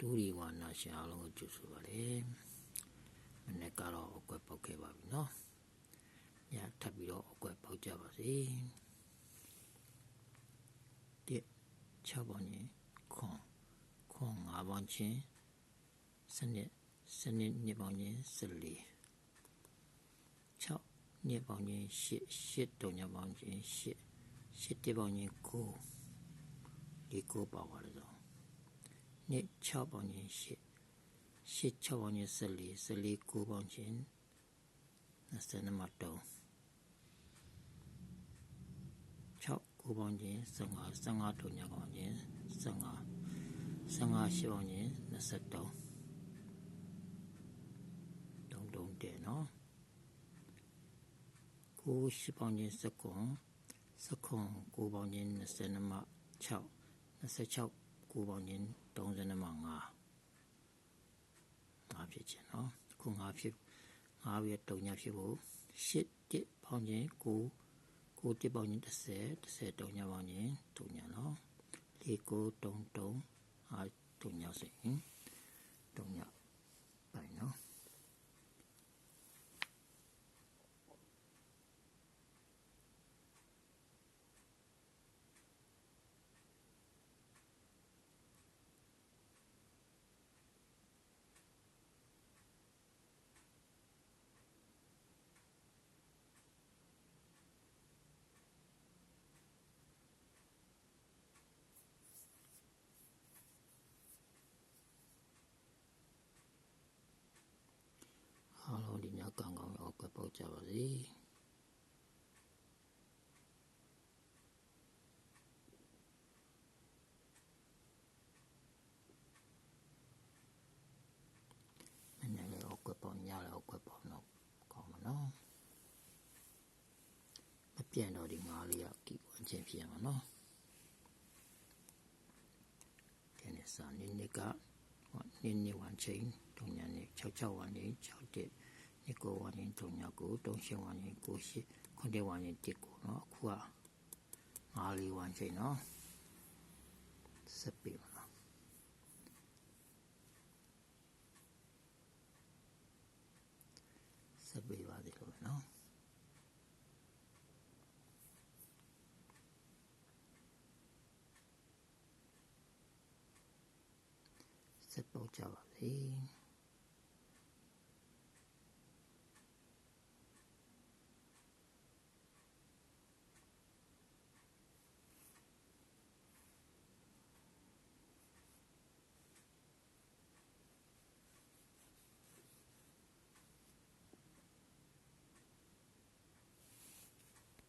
ဒူရီဝါနာရှင်အားလုံးကိုကြိုဆိုပါရစေမနေ့ကတော့အကွက်ပေါက်ခဲ့ပါပြီနော်ညထပ်ပြီးတော့အကွက်ပေါက်ကြပါစေတဲ့6ပေါင်းချင်းခွန်ခွန်5ပေါင်းချင်းစနစ်စနစ်2ပေါင်းချင်း14 6နှစ်ပေါင်းချင်း8 8တုံညပေါင်းချင်း8 8တပေါင်းချင်း9ဒီ9ပါပါလို့ နှစ်6ပေါင်းချင်း8 8 6ပေါင်းချင်း14 14 9ပေါင်းချင်း22မှာတုံ6 9ပေါင်းချင်း15 15တုံညပေါင်းချင်း15 15 8ပေါင်းချင်း23တုံတုံတဲ့နော်9 10ပေါင်းချင်း19 19 9ပေါင်းချင်း22မှာ6 26 9ပေါင်းချင်း30မှာ5 5ဖြစ်ခြင်းနော်ခု5ဖြစ်5ရဲ့တုံညာဖြစ်ဖို့8တစ်ပေါင်းချင်း9 9တစ်ပေါင်းချင်း30 30တုံညာပေါင်းချင်းတုံညာနော်4 9တုံတုံအာတုံညာစိတုံညာပိုင်နော်အားလုံးဒီည ကောင်းကောင်းရောကပ်ပေါက်ကြပါစေမနေ့လည်းအောက်ကပ်ပေါက်ညလည်းအောက်ကပ်ပေါက်တော့ကောင်းမှာနော်မပြန့်တော့ဒီငါးလေးကကြည့်ဝင်ချင်းဖြစ်ရမှာနော်ဒီနေ့စာနေ့နေ့ကနေ့နေ့ဝန်ချင်းတုံညာနေ့66ဝန်ချင်း61 နေ့ကိုဝန်ချင်းတုံညာကိုတုံရှင်ဝန်ချင်း98ခွန်တဲ့ဝန်ချင်း1ကိုနော်အခုကငါးလေးဝန်ချင်းနော်စပ်ပြီမလားစပ်ပြီပါသေးလို့နော်စပ်ပေါက်ကြပါစေ